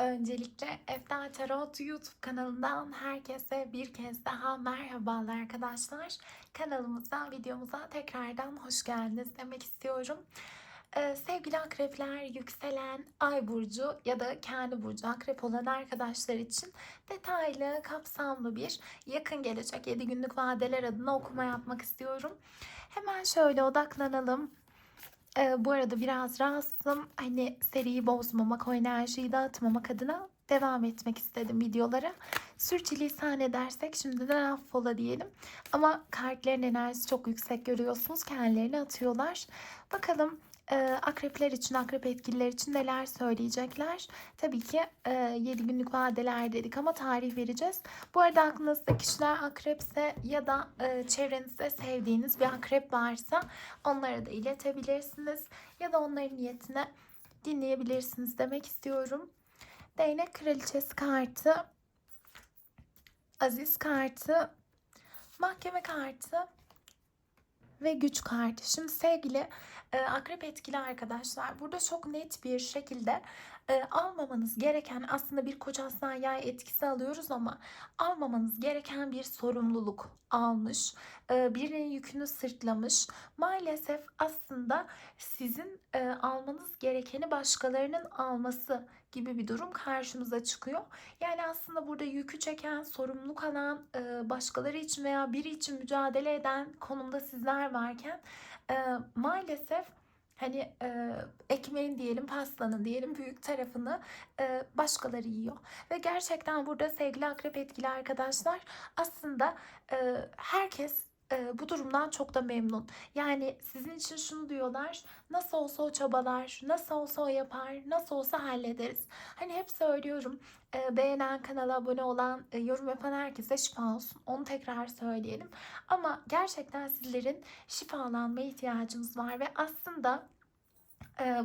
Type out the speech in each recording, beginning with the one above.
Öncelikle Efta Tarot YouTube kanalından herkese bir kez daha merhabalar arkadaşlar. Kanalımıza, videomuza tekrardan hoş geldiniz demek istiyorum. Ee, sevgili akrepler, yükselen ay burcu ya da kendi burcu akrep olan arkadaşlar için detaylı, kapsamlı bir yakın gelecek 7 günlük vadeler adına okuma yapmak istiyorum. Hemen şöyle odaklanalım. Ee, bu arada biraz rahatsızım. Hani seriyi bozmamak, o enerjiyi dağıtmamak adına devam etmek istedim videolara. Sürçülisan edersek şimdiden affola diyelim. Ama kartların enerjisi çok yüksek görüyorsunuz. Kendilerini atıyorlar. Bakalım akrepler için, akrep etkililer için neler söyleyecekler. Tabii ki e, 7 günlük vadeler dedik ama tarih vereceğiz. Bu arada aklınızda kişiler akrepse ya da e, çevrenizde sevdiğiniz bir akrep varsa onlara da iletebilirsiniz. Ya da onların niyetine dinleyebilirsiniz demek istiyorum. Değnek kraliçesi kartı, aziz kartı, mahkeme kartı ve güç kartı. Şimdi sevgili e, akrep etkili arkadaşlar burada çok net bir şekilde e, almamanız gereken aslında bir koç aslan yay etkisi alıyoruz ama almamanız gereken bir sorumluluk almış. E, birinin yükünü sırtlamış. Maalesef aslında sizin e, almanız gerekeni başkalarının alması gibi bir durum karşımıza çıkıyor. Yani aslında burada yükü çeken, sorumluluk alan, e, başkaları için veya biri için mücadele eden konumda sizler varken e, maalesef hani e, ekmeğin diyelim pastanın diyelim büyük tarafını e, başkaları yiyor. Ve gerçekten burada sevgili akrep etkili arkadaşlar aslında e, herkes bu durumdan çok da memnun. Yani sizin için şunu diyorlar. Nasıl olsa o çabalar, nasıl olsa o yapar, nasıl olsa hallederiz. Hani hep söylüyorum. beğenen, kanala abone olan, yorum yapan herkese şifa olsun. Onu tekrar söyleyelim. Ama gerçekten sizlerin şifalanmaya ihtiyacınız var ve aslında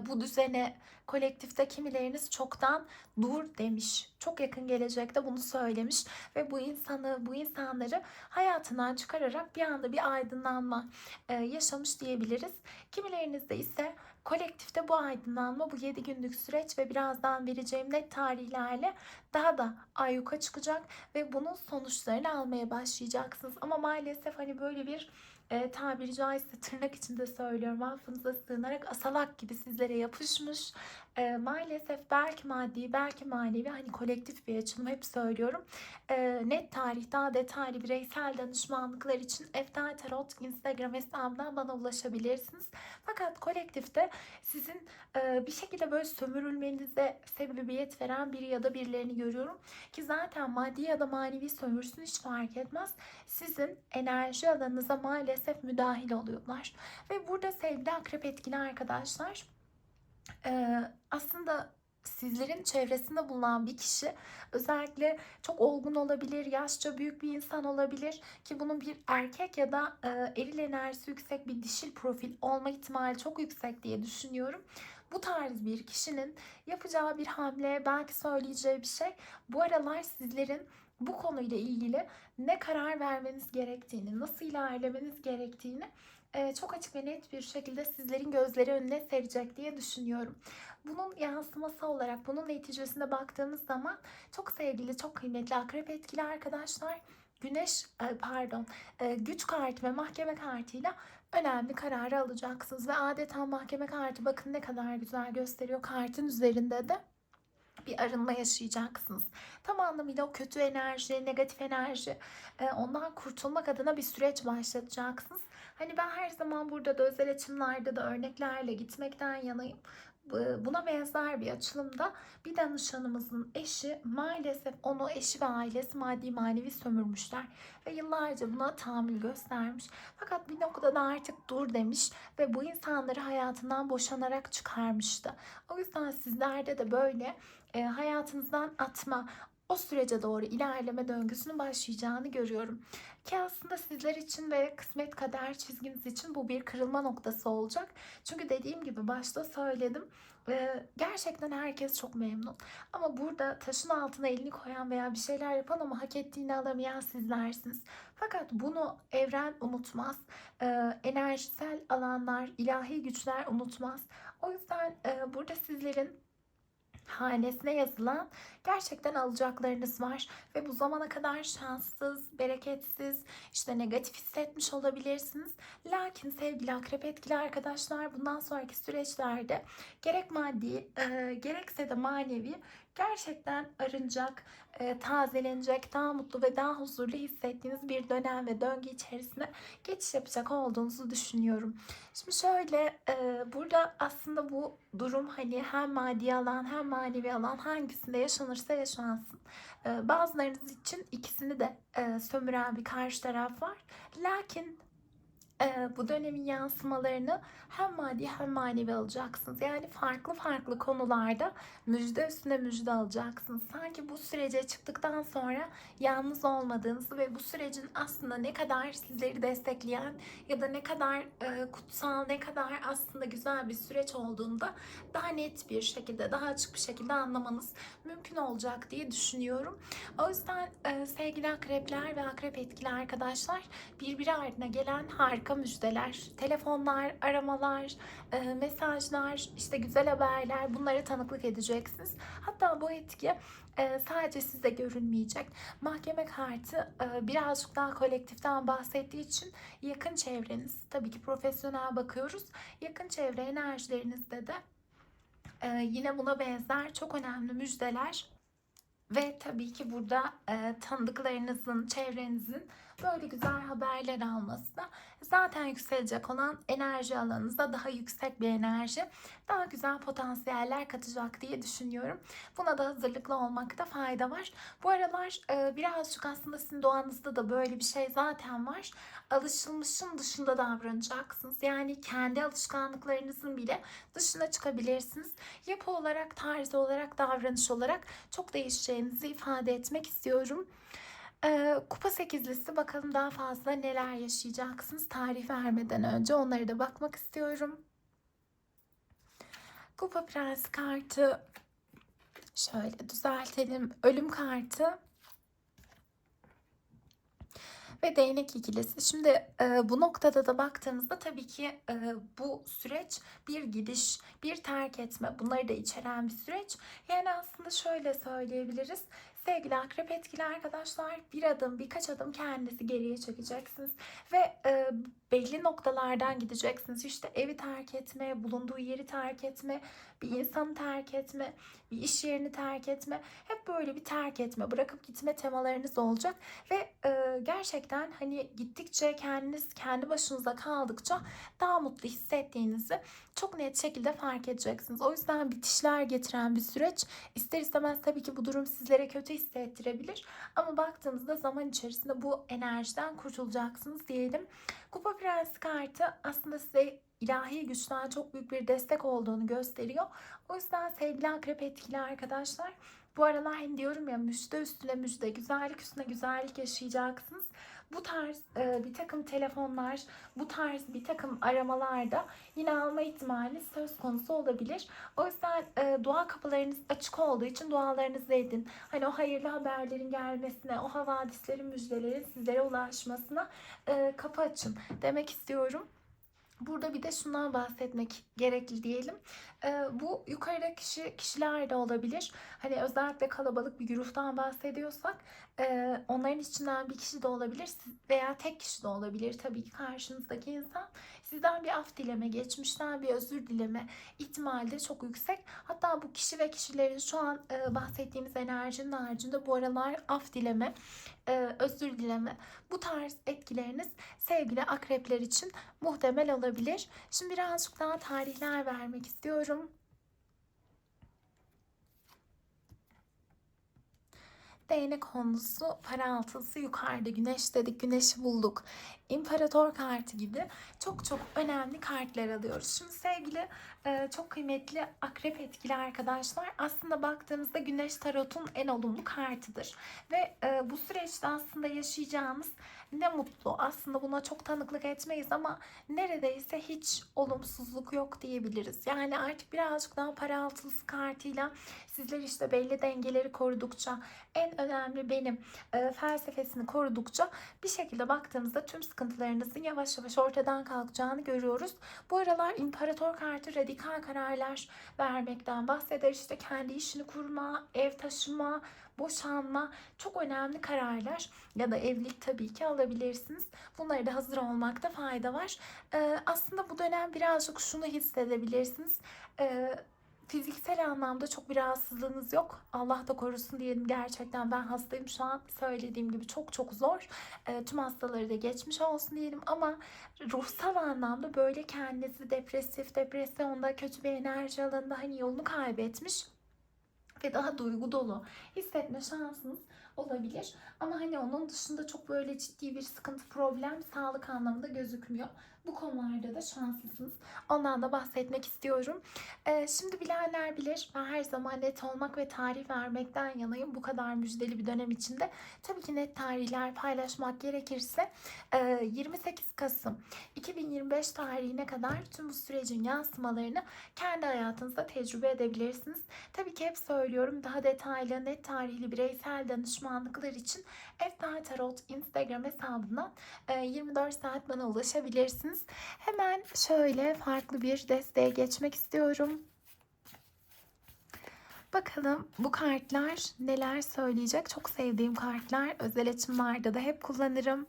bu düzene kolektifte kimileriniz çoktan dur demiş. Çok yakın gelecekte bunu söylemiş ve bu insanı, bu insanları hayatından çıkararak bir anda bir aydınlanma e, yaşamış diyebiliriz. Kimilerinizde ise kolektifte bu aydınlanma, bu 7 günlük süreç ve birazdan vereceğim net tarihlerle daha da ayyuka çıkacak ve bunun sonuçlarını almaya başlayacaksınız. Ama maalesef hani böyle bir e, tabiri caizse tırnak içinde söylüyorum affınıza sığınarak asalak gibi sizlere yapışmış. E, maalesef belki maddi belki manevi hani kolektif bir açılım hep söylüyorum. E, net tarih daha detaylı bireysel danışmanlıklar için Eftel Tarot Instagram hesabından bana ulaşabilirsiniz. Fakat kolektifte sizin e, bir şekilde böyle sömürülmenize sebebiyet veren biri ya da birilerini görüyorum. Ki zaten maddi ya da manevi sömürsün hiç fark etmez. Sizin enerji alanınıza maalesef müdahil oluyorlar. Ve burada sevgili akrep etkili arkadaşlar e, aslında sizlerin çevresinde bulunan bir kişi özellikle çok olgun olabilir, yaşça büyük bir insan olabilir ki bunun bir erkek ya da e, eril enerjisi yüksek bir dişil profil olma ihtimali çok yüksek diye düşünüyorum. Bu tarz bir kişinin yapacağı bir hamle, belki söyleyeceği bir şey bu aralar sizlerin bu konuyla ilgili ne karar vermeniz gerektiğini, nasıl ilerlemeniz gerektiğini çok açık ve net bir şekilde sizlerin gözleri önüne serecek diye düşünüyorum. Bunun yansıması olarak, bunun neticesine baktığımız zaman çok sevgili, çok kıymetli akrep etkili arkadaşlar güneş e, pardon e, güç kartı ve mahkeme kartıyla önemli kararı alacaksınız ve adeta mahkeme kartı bakın ne kadar güzel gösteriyor kartın üzerinde de bir arınma yaşayacaksınız. Tam anlamıyla o kötü enerji, negatif enerji e, ondan kurtulmak adına bir süreç başlatacaksınız. Hani ben her zaman burada da özel açımlarda da örneklerle gitmekten yanayım. Buna benzer bir açılımda bir danışanımızın eşi maalesef onu eşi ve ailesi maddi manevi sömürmüşler ve yıllarca buna tahammül göstermiş. Fakat bir noktada artık dur demiş ve bu insanları hayatından boşanarak çıkarmıştı. O yüzden sizlerde de böyle e, hayatınızdan atma, o sürece doğru ilerleme döngüsünün başlayacağını görüyorum. Ki aslında sizler için ve kısmet kader çizginiz için bu bir kırılma noktası olacak. Çünkü dediğim gibi başta söyledim. Gerçekten herkes çok memnun. Ama burada taşın altına elini koyan veya bir şeyler yapan ama hak ettiğini alamayan sizlersiniz. Fakat bunu evren unutmaz. Enerjisel alanlar, ilahi güçler unutmaz. O yüzden burada sizlerin hanesine yazılan gerçekten alacaklarınız var ve bu zamana kadar şanssız, bereketsiz, işte negatif hissetmiş olabilirsiniz. Lakin sevgili akrep etkili arkadaşlar bundan sonraki süreçlerde gerek maddi e, gerekse de manevi gerçekten arınacak, e, tazelenecek, daha mutlu ve daha huzurlu hissettiğiniz bir dönem ve döngü içerisine geçiş yapacak olduğunuzu düşünüyorum. Şimdi şöyle e, burada aslında bu durum hani hem maddi alan hem manevi alan hangisinde yaşanırsa yaşansın. E, bazılarınız için ikisini de sömüren bir karşı taraf var. Lakin bu dönemin yansımalarını hem maddi hem manevi alacaksınız. Yani farklı farklı konularda müjde üstüne müjde alacaksınız. Sanki bu sürece çıktıktan sonra yalnız olmadığınızı ve bu sürecin aslında ne kadar sizleri destekleyen ya da ne kadar e, kutsal, ne kadar aslında güzel bir süreç olduğunu da daha net bir şekilde, daha açık bir şekilde anlamanız mümkün olacak diye düşünüyorum. O yüzden e, sevgili akrepler ve akrep etkili arkadaşlar birbiri ardına gelen harika müjdeler, telefonlar, aramalar, e, mesajlar, işte güzel haberler bunlara tanıklık edeceksiniz. Hatta bu etki e, sadece size görünmeyecek. Mahkeme kartı e, birazcık daha kolektiften bahsettiği için yakın çevreniz, tabii ki profesyonel bakıyoruz. Yakın çevre enerjilerinizde de e, yine buna benzer çok önemli müjdeler ve tabii ki burada e, tanıdıklarınızın, çevrenizin böyle güzel haberler alması da zaten yükselecek olan enerji alanınızda daha yüksek bir enerji, daha güzel potansiyeller katacak diye düşünüyorum. Buna da hazırlıklı olmakta fayda var. Bu aralar e, birazcık aslında sizin doğanızda da böyle bir şey zaten var. Alışılmışın dışında davranacaksınız. Yani kendi alışkanlıklarınızın bile dışına çıkabilirsiniz. Yapı olarak, tarz olarak, davranış olarak çok değişeceğinizi ifade etmek istiyorum. Ee, kupa sekizlisi bakalım daha fazla neler yaşayacaksınız tarih vermeden önce onları da bakmak istiyorum. Kupa prens kartı şöyle düzeltelim. Ölüm kartı ve değnek ikilisi. Şimdi e, bu noktada da baktığımızda tabii ki e, bu süreç bir gidiş, bir terk etme bunları da içeren bir süreç. Yani aslında şöyle söyleyebiliriz. Sevgili akrep etkili arkadaşlar bir adım birkaç adım kendinizi geriye çekeceksiniz ve e, belli noktalardan gideceksiniz. İşte evi terk etme, bulunduğu yeri terk etme, bir insanı terk etme, bir iş yerini terk etme. Hep böyle bir terk etme, bırakıp gitme temalarınız olacak ve e, gerçekten hani gittikçe kendiniz kendi başınıza kaldıkça daha mutlu hissettiğinizi çok net şekilde fark edeceksiniz. O yüzden bitişler getiren bir süreç. İster istemez tabii ki bu durum sizlere kötü hissettirebilir. Ama baktığımızda zaman içerisinde bu enerjiden kurtulacaksınız diyelim. Kupa Prensi kartı aslında size ilahi güçten çok büyük bir destek olduğunu gösteriyor. O yüzden sevgili akrep etkili arkadaşlar bu aralar hani diyorum ya müjde üstüne müjde, güzellik üstüne güzellik yaşayacaksınız. Bu tarz e, bir takım telefonlar, bu tarz bir takım aramalarda yine alma ihtimali söz konusu olabilir. O yüzden e, dua kapılarınız açık olduğu için dualarınızı edin. Hani o hayırlı haberlerin gelmesine, o havadislerin, müjdelerin sizlere ulaşmasına e, kapı açın demek istiyorum. Burada bir de şundan bahsetmek gerekli diyelim. Ee, bu yukarıda kişi kişiler de olabilir. Hani özellikle kalabalık bir gruptan bahsediyorsak e, onların içinden bir kişi de olabilir veya tek kişi de olabilir. Tabii ki karşınızdaki insan sizden bir af dileme, geçmişten bir özür dileme ihtimali de çok yüksek. Hatta bu kişi ve kişilerin şu an e, bahsettiğimiz enerjinin haricinde bu aralar af dileme, e, özür dileme bu tarz etkileriniz sevgili akrepler için muhtemel olabilir. Şimdi birazcık daha tarihler vermek istiyorum. Değnek konusu, para altısı yukarıda güneş dedik, güneşi bulduk. İmparator kartı gibi çok çok önemli kartlar alıyoruz. Şimdi sevgili e, çok kıymetli akrep etkili arkadaşlar aslında baktığımızda güneş tarotun en olumlu kartıdır. Ve e, bu süreçte aslında yaşayacağımız ne mutlu. Aslında buna çok tanıklık etmeyiz ama neredeyse hiç olumsuzluk yok diyebiliriz. Yani artık birazcık daha para altılısı kartıyla sizler işte belli dengeleri korudukça en önemli benim e, felsefesini korudukça bir şekilde baktığımızda tüm sıkıntılarınızın yavaş yavaş ortadan kalkacağını görüyoruz. Bu aralar imparator kartı radikal kararlar vermekten bahseder. İşte kendi işini kurma, ev taşıma, boşanma çok önemli kararlar ya da evlilik tabii ki alabilirsiniz. Bunları da hazır olmakta fayda var. Ee, aslında bu dönem birazcık şunu hissedebilirsiniz. Ee, fiziksel anlamda çok bir rahatsızlığınız yok. Allah da korusun diyelim gerçekten ben hastayım şu an söylediğim gibi çok çok zor. E, tüm hastaları da geçmiş olsun diyelim ama ruhsal anlamda böyle kendinizi depresif, depresyonda, kötü bir enerji alanında hani yolunu kaybetmiş ve daha duygu dolu hissetme şansınız olabilir. Ama hani onun dışında çok böyle ciddi bir sıkıntı, problem sağlık anlamında gözükmüyor. Bu konularda da şanslısınız. Ondan da bahsetmek istiyorum. Ee, şimdi bilenler bilir. Ben her zaman net olmak ve tarih vermekten yanayım. Bu kadar müjdeli bir dönem içinde. Tabii ki net tarihler paylaşmak gerekirse 28 Kasım 2025 tarihine kadar tüm bu sürecin yansımalarını kendi hayatınızda tecrübe edebilirsiniz. Tabii ki hep söylüyorum daha detaylı, net tarihli bireysel danışmanlıklar için Eftal Tarot Instagram hesabından 24 saat bana ulaşabilirsiniz. Hemen şöyle farklı bir desteğe geçmek istiyorum. Bakalım bu kartlar neler söyleyecek. Çok sevdiğim kartlar. Özel açımlarda da hep kullanırım.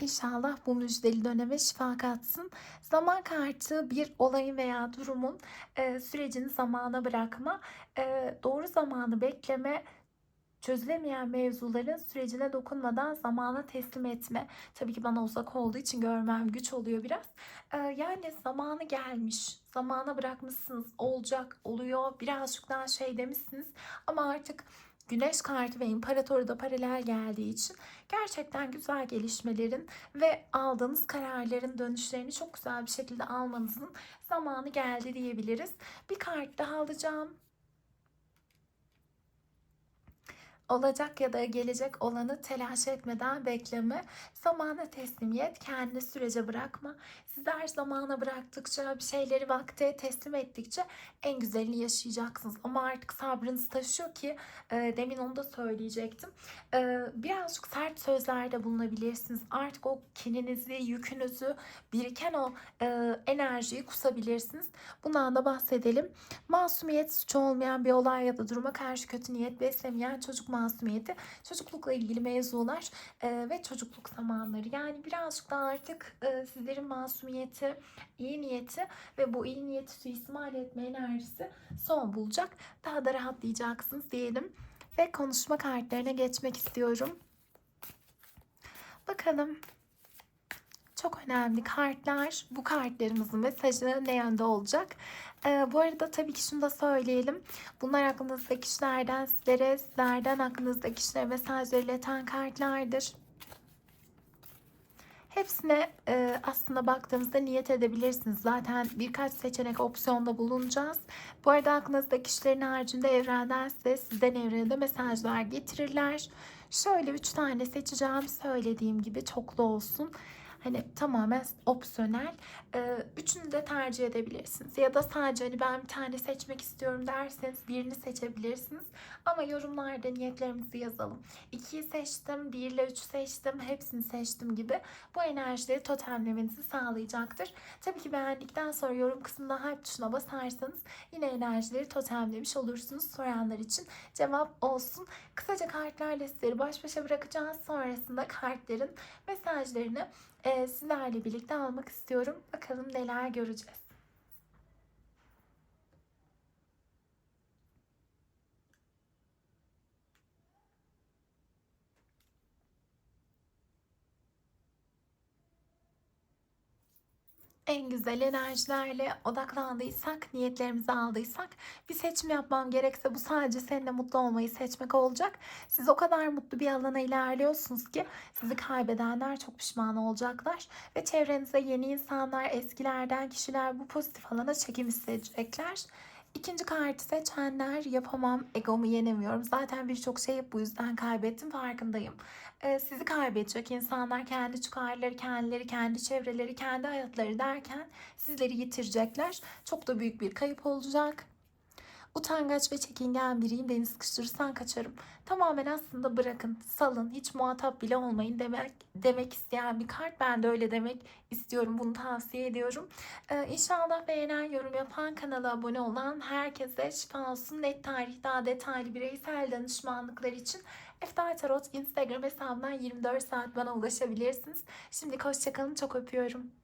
İnşallah bu müjdeli döneme şifa katsın. Zaman kartı bir olayın veya durumun e, sürecini zamana bırakma, e, doğru zamanı bekleme, çözülemeyen mevzuların sürecine dokunmadan zamana teslim etme. Tabii ki bana uzak olduğu için görmem güç oluyor biraz. Ee, yani zamanı gelmiş, zamana bırakmışsınız, olacak, oluyor. Birazcık daha şey demişsiniz ama artık Güneş kartı ve imparatoru da paralel geldiği için gerçekten güzel gelişmelerin ve aldığınız kararların dönüşlerini çok güzel bir şekilde almanızın zamanı geldi diyebiliriz. Bir kart daha alacağım. Olacak ya da gelecek olanı telaş etmeden bekleme, zamana teslimiyet, kendini sürece bırakma. Sizler zamana bıraktıkça, bir şeyleri vakte teslim ettikçe en güzelini yaşayacaksınız. Ama artık sabrınız taşıyor ki, e, demin onu da söyleyecektim. E, birazcık sert sözlerde bulunabilirsiniz. Artık o kininizi, yükünüzü, biriken o e, enerjiyi kusabilirsiniz. Bundan da bahsedelim. Masumiyet suçu olmayan bir olay ya da duruma karşı kötü niyet beslemeyen çocuk masumiyeti, çocuklukla ilgili mevzular e, ve çocukluk zamanları. Yani birazcık da artık e, sizlerin masumiyeti, iyi niyeti ve bu iyi niyeti suistimal etme enerjisi son bulacak. Daha da rahatlayacaksınız diyelim. Ve konuşma kartlarına geçmek istiyorum. Bakalım çok önemli kartlar. Bu kartlarımızın mesajı ne yönde olacak? Ee, bu arada tabii ki şunu da söyleyelim. Bunlar aklınızdaki kişilerden sizlere, sizlerden aklınızdaki kişilere mesajları ileten kartlardır. Hepsine e, aslında baktığımızda niyet edebilirsiniz. Zaten birkaç seçenek opsiyonda bulunacağız. Bu arada aklınızdaki kişilerin haricinde evrenden size, sizden evrene de mesajlar getirirler. Şöyle üç tane seçeceğim. Söylediğim gibi çoklu olsun hani tamamen opsiyonel. Ee, üçünü de tercih edebilirsiniz. Ya da sadece hani ben bir tane seçmek istiyorum derseniz birini seçebilirsiniz. Ama yorumlarda niyetlerimizi yazalım. 2'yi seçtim, 1 ile 3 seçtim, hepsini seçtim gibi bu enerjileri totemlemenizi sağlayacaktır. Tabii ki beğendikten sonra yorum kısmında hype tuşuna basarsanız yine enerjileri totemlemiş olursunuz soranlar için. Cevap olsun. Kısaca kartlarla sizleri baş başa bırakacağız. Sonrasında kartların mesajlarını sizlerle birlikte almak istiyorum. Bakalım neler göreceğiz. En güzel enerjilerle odaklandıysak, niyetlerimizi aldıysak bir seçim yapmam gerekse bu sadece seninle mutlu olmayı seçmek olacak. Siz o kadar mutlu bir alana ilerliyorsunuz ki sizi kaybedenler çok pişman olacaklar ve çevrenize yeni insanlar, eskilerden kişiler bu pozitif alana çekim hissedecekler. İkinci kartı seçenler yapamam, egomu yenemiyorum. Zaten birçok şeyi bu yüzden kaybettim farkındayım. Ee, sizi kaybedecek insanlar kendi çıkarları, kendileri, kendi çevreleri, kendi hayatları derken sizleri yitirecekler. Çok da büyük bir kayıp olacak. Utangaç ve çekingen biriyim. Beni sıkıştırırsan kaçarım. Tamamen aslında bırakın, salın, hiç muhatap bile olmayın demek demek isteyen bir kart. Ben de öyle demek istiyorum. Bunu tavsiye ediyorum. Ee, inşallah beğenen, yorum yapan, kanala abone olan herkese şifa olsun. Net tarih, daha detaylı bireysel danışmanlıklar için Eftal Tarot Instagram hesabından 24 saat bana ulaşabilirsiniz. Şimdi hoşçakalın. Çok öpüyorum.